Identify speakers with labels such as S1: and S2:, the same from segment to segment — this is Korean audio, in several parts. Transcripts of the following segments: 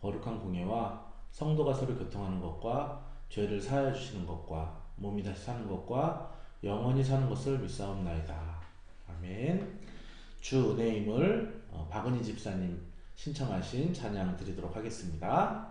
S1: 거룩한 공예와 성도가 서로 교통하는 것과 죄를 사하여 주시는 것과 몸이 다시 사는 것과 영원히 사는 것을 믿사옵나이다. 아멘. 주 은혜임을 어, 박은희 집사님 신청하신 찬양 드리도록 하겠습니다.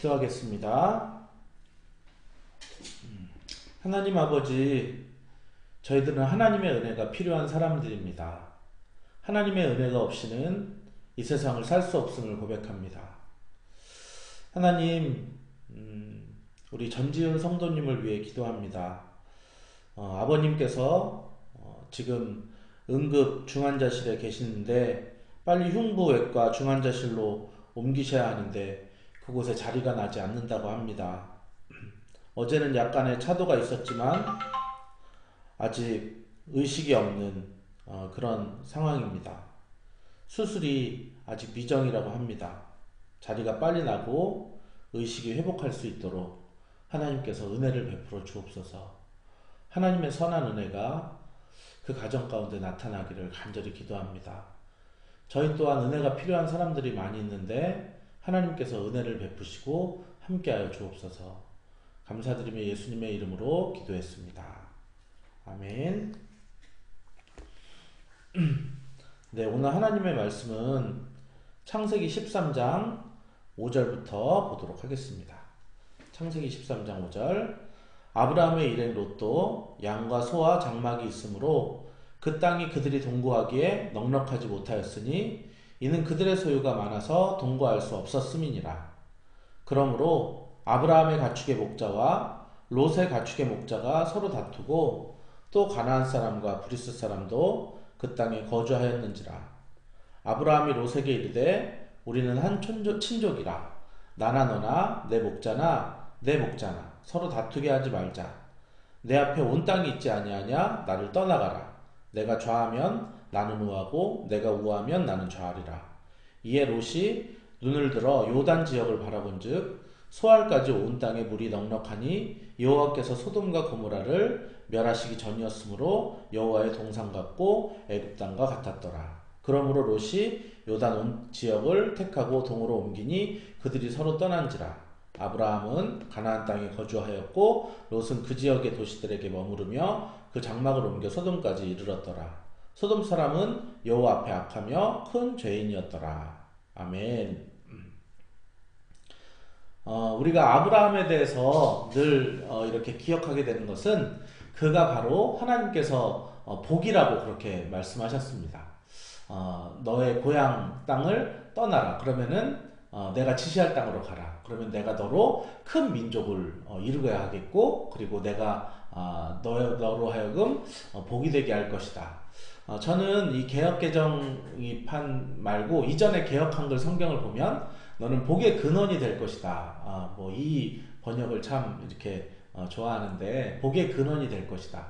S1: 기도하겠습니다. 음, 하나님 아버지, 저희들은 하나님의 은혜가 필요한 사람들입니다. 하나님의 은혜가 없이는 이 세상을 살 수 없음을 고백합니다. 하나님, 음, 우리 전지현 성도님을 위해 기도합니다. 어, 아버님께서 어, 지금 응급 중환자실에 계시는데 빨리 흉부외과 중환자실로 옮기셔야 하는데 그곳에 자리가 나지 않는다고 합니다. 어제는 약간의 차도가 있었지만 아직 의식이 없는 어, 그런 상황입니다. 수술이 아직 미정이라고 합니다. 자리가 빨리 나고 의식이 회복할 수 있도록 하나님께서 은혜를 베풀어 주옵소서. 하나님의 선한 은혜가 그 가정 가운데 나타나기를 간절히 기도합니다. 저희 또한 은혜가 필요한 사람들이 많이 있는데 하나님께서 은혜를 베푸시고 함께하여 주옵소서. 감사드리며 예수님의 이름으로 기도했습니다. 아멘. 네, 오늘 하나님의 말씀은 창세기 13장 5절부터 보도록 하겠습니다. 창세기 13장 5절 아브라함의 일행 롯도 양과 소와 장막이 있으므로 그 땅이 그들이 동거하기에 넉넉하지 못하였으니 이는 그들의 소유가 많아서 동거할 수 없었음이니라. 그러므로 아브라함의 가축의 목자와 롯의 가축의 목자가 서로 다투고 또 가나안 사람과 브리스 사람도 그 땅에 거주하였는지라. 아브라함이 롯에게 이르되 우리는 한 친족이라. 나나 너나 내 목자나 내 목자나 서로 다투게 하지 말자. 내 앞에 온 땅이 있지 아니하냐? 나를 떠나가라. 내가 좌하면 나는 우하고 내가 우하면 나는 좌하리라. 이에 롯이 눈을 들어 요단 지역을 바라본즉 소알까지 온 땅에 물이 넉넉하니 여호와께서 소돔과 고모라를 멸하시기 전이었으므로 여호와의 동상 같고 애굽 땅과 같았더라. 그러므로 롯이 요단 온 지역을 택하고 동으로 옮기니 그들이 서로 떠난지라. 아브라함은 가나안 땅에 거주하였고 롯은 그 지역의 도시들에게 머무르며 그 장막을 옮겨 소돔까지 이르렀더라. 소돔 사람은 여호와 앞에 악하며 큰 죄인이었더라. 아멘. 어, 우리가 아브라함에 대해서 늘 어, 이렇게 기억하게 되는 것은 그가 바로 하나님께서 어, 복이라고 그렇게 말씀하셨습니다. 어, 너의 고향 땅을 떠나라. 그러면은 어, 내가 지시할 땅으로 가라. 그러면 내가 너로 큰 민족을 어, 이루어야 하겠고, 그리고 내가 어, 너, 너로 하여금 어, 복이 되게 할 것이다. 어, 저는 이 개혁 개정판 말고 이전에 개혁 한글 성경을 보면 너는 복의 근원이 될 것이다. 어, 뭐이 번역을 참 이렇게 어, 좋아하는데 복의 근원이 될 것이다.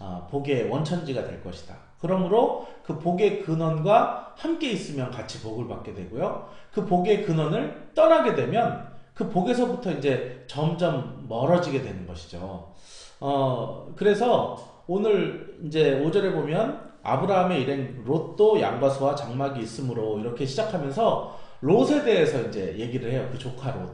S1: 어, 복의 원천지가 될 것이다. 그러므로 그 복의 근원과 함께 있으면 같이 복을 받게 되고요. 그 복의 근원을 떠나게 되면 그 복에서부터 이제 점점 멀어지게 되는 것이죠. 어, 그래서 오늘 이제 5절에 보면 아브라함의 일행 롯도 양과 소와 장막이 있으므로 이렇게 시작하면서 롯에 대해서 이제 얘기를 해요. 그 조카 롯.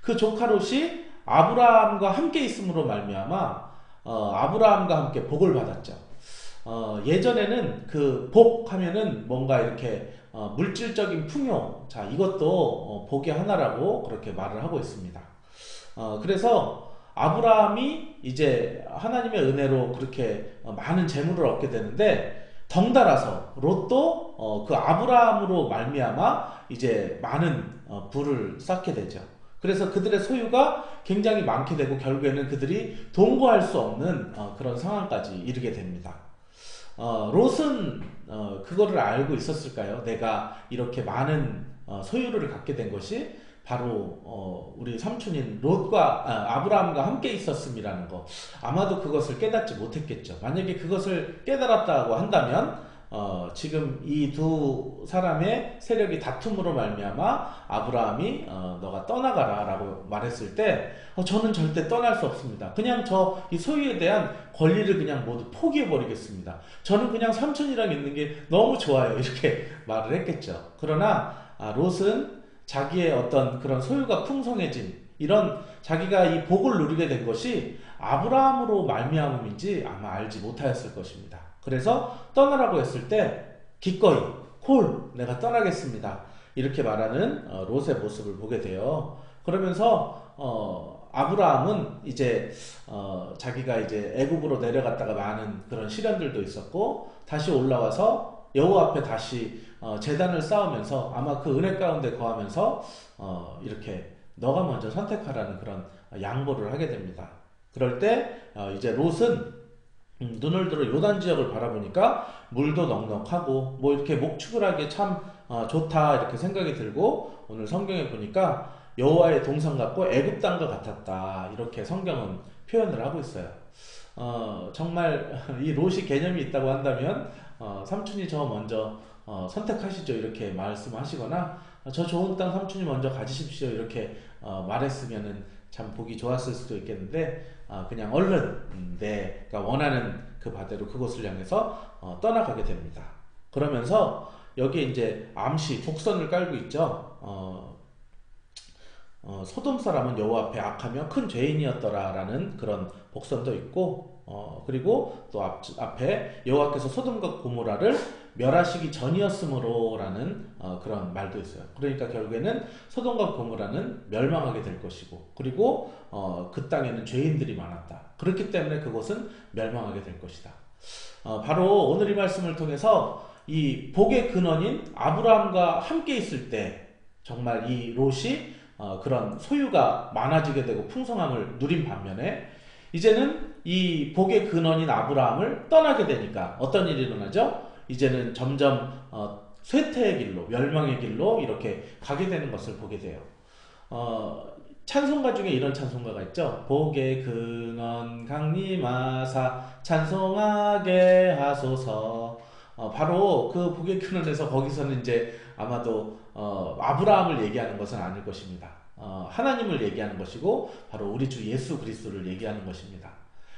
S1: 그 조카 롯이 아브라함과 함께 있음으로 말미암아 어, 아브라함과 함께 복을 받았죠. 어, 예전에는 그 복 하면은 뭔가 이렇게 어, 물질적인 풍요, 자 이것도 어, 복의 하나라고 그렇게 말을 하고 있습니다. 어, 그래서 아브라함이 이제 하나님의 은혜로 그렇게 어, 많은 재물을 얻게 되는데 덩달아서 롯도 어, 그 아브라함으로 말미암아 이제 많은 어, 부를 쌓게 되죠. 그래서 그들의 소유가 굉장히 많게 되고 결국에는 그들이 동거할 수 없는 어, 그런 상황까지 이르게 됩니다. 어, 롯은 어, 그거를 알고 있었을까요? 내가 이렇게 많은 어, 소유를 갖게 된 것이 바로 어, 우리 삼촌인 롯과 아, 아브라함과 함께 있었음이라는 거 아마도 그것을 깨닫지 못했겠죠. 만약에 그것을 깨달았다고 한다면 어, 지금 이 두 사람의 세력이 다툼으로 말미암아 아브라함이 어, 너가 떠나가라라고 말했을 때 어, 저는 절대 떠날 수 없습니다. 그냥 저 이 소유에 대한 권리를 그냥 모두 포기해 버리겠습니다. 저는 그냥 삼촌이랑 있는 게 너무 좋아요. 이렇게 말을 했겠죠. 그러나 아, 롯은 자기의 어떤 그런 소유가 풍성해진 이런 자기가 이 복을 누리게 된 것이 아브라함으로 말미암음인지 아마 알지 못하였을 것입니다. 그래서 떠나라고 했을 때 기꺼이 콜 내가 떠나겠습니다. 이렇게 말하는 어, 롯의 모습을 보게 돼요. 그러면서 어, 아브라함은 이제 어, 자기가 이제 애굽으로 내려갔다가 많은 그런 시련들도 있었고 다시 올라와서 여호와 앞에 다시 어, 재단을 쌓으면서 아마 그 은혜 가운데 거하면서 어, 이렇게 너가 먼저 선택하라는 그런 양보를 하게 됩니다. 그럴 때 어, 이제 롯은 음, 눈을 들어 요단 지역을 바라보니까 물도 넉넉하고 뭐 이렇게 목축을 하기에 참 어, 좋다 이렇게 생각이 들고 오늘 성경에 보니까 여호와의 동상 같고 애굽 땅과 같았다 이렇게 성경은 표현을 하고 있어요. 어, 정말 이 롯이 개념이 있다고 한다면 어, 삼촌이 저 먼저 어, 선택하시죠 이렇게 말씀하시거나 어, 저 좋은 땅 삼촌이 먼저 가지십시오 이렇게 어, 말했으면은 참 보기 좋았을 수도 있겠는데 어, 그냥 얼른 음, 내가 원하는 그 바대로 그곳을 향해서 어, 떠나가게 됩니다. 그러면서 여기에 이제 암시 곡선을 깔고 있죠. 어, 어, 소돔 사람은 여호와 앞에 악하며 큰 죄인이었더라라는 그런 복선도 있고 어, 그리고 또 앞, 앞에 여호와께서 소돔과 고모라를 멸하시기 전이었으므로라는 어, 그런 말도 있어요. 그러니까 결국에는 소돔과 고모라는 멸망하게 될 것이고 그리고 어, 그 땅에는 죄인들이 많았다. 그렇기 때문에 그곳은 멸망하게 될 것이다. 어, 바로 오늘 이 말씀을 통해서 이 복의 근원인 아브라함과 함께 있을 때 정말 이 롯이 어, 그런 소유가 많아지게 되고 풍성함을 누린 반면에 이제는 이 복의 근원인 아브라함을 떠나게 되니까 어떤 일이 일어나죠? 이제는 점점 어, 쇠퇴의 길로 멸망의 길로 이렇게 가게 되는 것을 보게 돼요. 어, 찬송가 중에 이런 찬송가가 있죠. 복의 근원 강림하사 찬송하게 하소서. 어, 바로 그 복의 근원에서 거기서는 이제 아마도 어, 아브라함을 얘기하는 것은 아닐 것입니다. 어, 하나님을 얘기하는 것이고 바로 우리 주 예수 그리스도를 얘기하는 것입니다.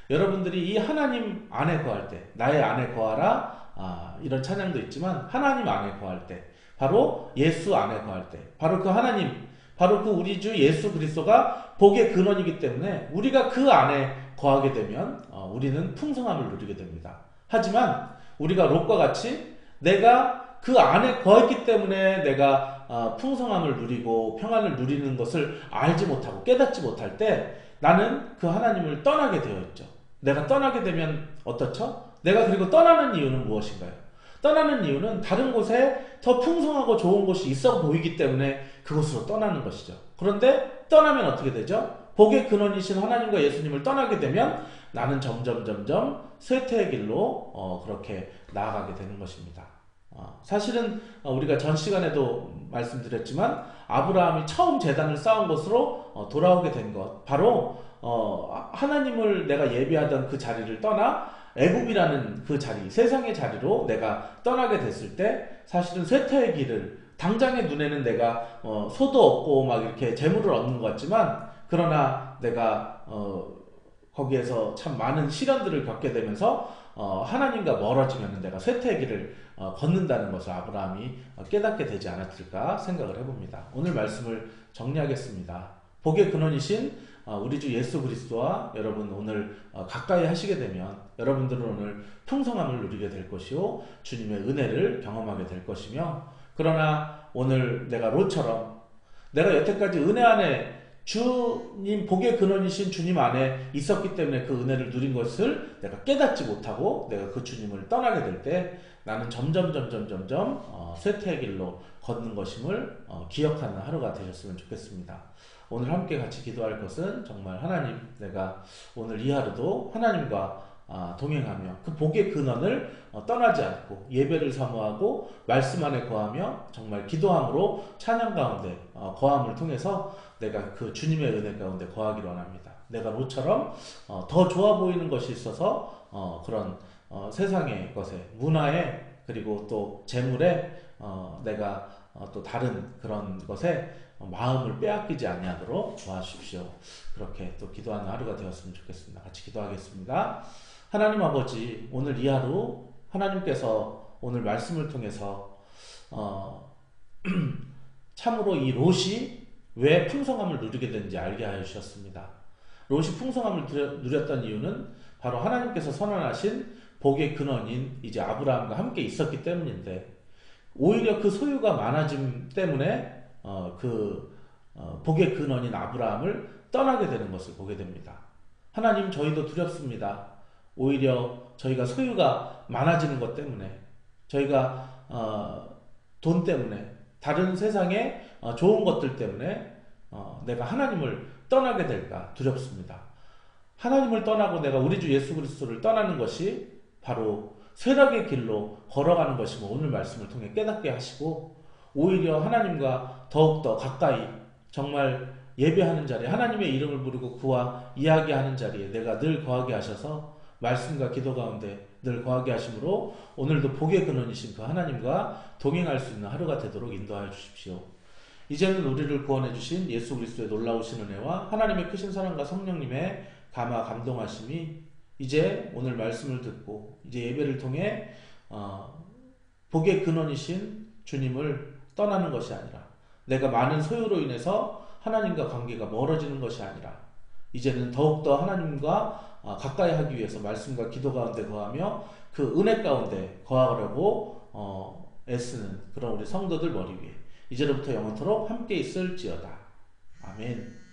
S1: 여러분들이 이 하나님 안에 거할 때 나의 안에 거하라 아, 이런 찬양도 있지만 하나님 안에 거할 때 바로 예수 안에 거할 때 바로 그 하나님 바로 그 우리 주 예수 그리스도가 복의 근원이기 때문에 우리가 그 안에 거하게 되면 어, 우리는 풍성함을 누리게 됩니다. 하지만 우리가 롯과 같이 내가 그 안에 거했기 때문에 내가 어, 풍성함을 누리고 평안을 누리는 것을 알지 못하고 깨닫지 못할 때 나는 그 하나님을 떠나게 되어 있죠. 내가 떠나게 되면 어떻죠? 내가 그리고 떠나는 이유는 무엇인가요? 떠나는 이유는 다른 곳에 더 풍성하고 좋은 곳이 있어 보이기 때문에 그곳으로 떠나는 것이죠. 그런데 떠나면 어떻게 되죠? 복의 근원이신 하나님과 예수님을 떠나게 되면 나는 점점 점점 쇠퇴의 길로 어, 그렇게 나아가게 되는 것입니다. 어, 사실은 어, 우리가 전 시간에도 말씀드렸지만 아브라함이 처음 재단을 쌓은 곳으로 어, 돌아오게 된 것. 바로 어, 하나님을 내가 예비하던 그 자리를 떠나 애굽이라는 그 자리, 세상의 자리로 내가 떠나게 됐을 때 사실은 쇠퇴의 길을 당장의 눈에는 내가 어, 소도 얻고 막 이렇게 재물을 얻는 것 같지만 그러나 내가 어, 거기에서 참 많은 시련들을 겪게 되면서 어, 하나님과 멀어지면 내가 쇠퇴의 길을 어, 걷는다는 것을 아브라함이 어, 깨닫게 되지 않았을까 생각을 해봅니다. 오늘 말씀을 정리하겠습니다. 복의 근원이신 어, 우리 주 예수 그리스도와 여러분 오늘 어, 가까이 하시게 되면 여러분들은 오늘 풍성함을 누리게 될 것이요 주님의 은혜를 경험하게 될 것이며 그러나 오늘 내가 롯처럼 내가 여태까지 은혜 안에 주님 복의 근원이신 주님 안에 있었기 때문에 그 은혜를 누린 것을 내가 깨닫지 못하고 내가 그 주님을 떠나게 될 때 나는 점점 점점 점점 어, 쇠퇴의 길로 걷는 것임을 어, 기억하는 하루가 되셨으면 좋겠습니다. 오늘 함께 같이 기도할 것은 정말 하나님 내가 오늘 이 하루도 하나님과 아, 동행하며 그 복의 근원을 어, 떠나지 않고 예배를 사모하고 말씀 안에 거하며 정말 기도함으로 찬양 가운데 어, 거함을 통해서 내가 그 주님의 은혜 가운데 거하기를 원합니다. 내가 로처럼 어, 더 좋아 보이는 것이 있어서 그런 세상의 것에 문화에 그리고 또 재물에 내가 또 다른 그런 것에 마음을 빼앗기지 아니하도록 도와주십시오. 그렇게 또 기도하는 하루가 되었으면 좋겠습니다. 같이 기도하겠습니다. 하나님 아버지 오늘 이 하루 하나님께서 오늘 말씀을 통해서 어, 참으로 이 롯이 왜 풍성함을 누리게 되는지 알게 하여 주셨습니다. 롯이 풍성함을 누렸던 이유는 바로 하나님께서 선언하신 복의 근원인 이제 아브라함과 함께 있었기 때문인데 오히려 그 소유가 많아짐 때문에 어, 그 어, 복의 근원인 아브라함을 떠나게 되는 것을 보게 됩니다. 하나님 저희도 두렵습니다. 오히려 저희가 소유가 많아지는 것 때문에 저희가 어, 돈 때문에 다른 세상의 어, 좋은 것들 때문에 어, 내가 하나님을 떠나게 될까 두렵습니다. 하나님을 떠나고 내가 우리 주 예수 그리스도를 떠나는 것이 바로 쇠락의 길로 걸어가는 것이고 오늘 말씀을 통해 깨닫게 하시고 오히려 하나님과 더욱더 가까이 정말 예배하는 자리에 하나님의 이름을 부르고 그와 이야기하는 자리에 내가 늘 거하게 하셔서 말씀과 기도 가운데 늘 거하게 하심으로 오늘도 복의 근원이신 그 하나님과 동행할 수 있는 하루가 되도록 인도하여 주십시오. 이제는 우리를 구원해 주신 예수 그리스도의 놀라우신 은혜와 하나님의 크신 사랑과 성령님의 감화 감동하심이 이제 오늘 말씀을 듣고 이제 예배를 통해 어, 복의 근원이신 주님을 떠나는 것이 아니라 내가 많은 소유로 인해서 하나님과 관계가 멀어지는 것이 아니라 이제는 더욱더 하나님과 어, 가까이 하기 위해서 말씀과 기도 가운데 거하며 그 은혜 가운데 거하려고 어, 애쓰는 그런 우리 성도들 머리 위에 이제로부터 영원토록 함께 있을지어다. 아멘.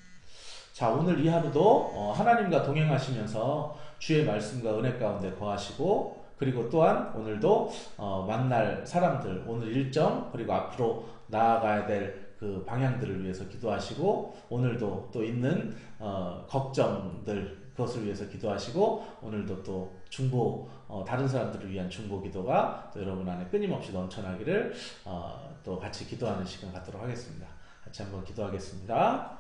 S1: 자 오늘 이 하루도 어, 하나님과 동행하시면서 주의 말씀과 은혜 가운데 거하시고 그리고 또한 오늘도 어, 만날 사람들 오늘 일정 그리고 앞으로 나아가야 될 그 방향들을 위해서 기도하시고 오늘도 또 있는 어, 걱정들 그것을 위해서 기도하시고 오늘도 또 중보 어, 다른 사람들을 위한 중보 기도가 또 여러분 안에 끊임없이 넘쳐나기를 어, 또 같이 기도하는 시간 갖도록 하겠습니다. 같이 한번 기도하겠습니다.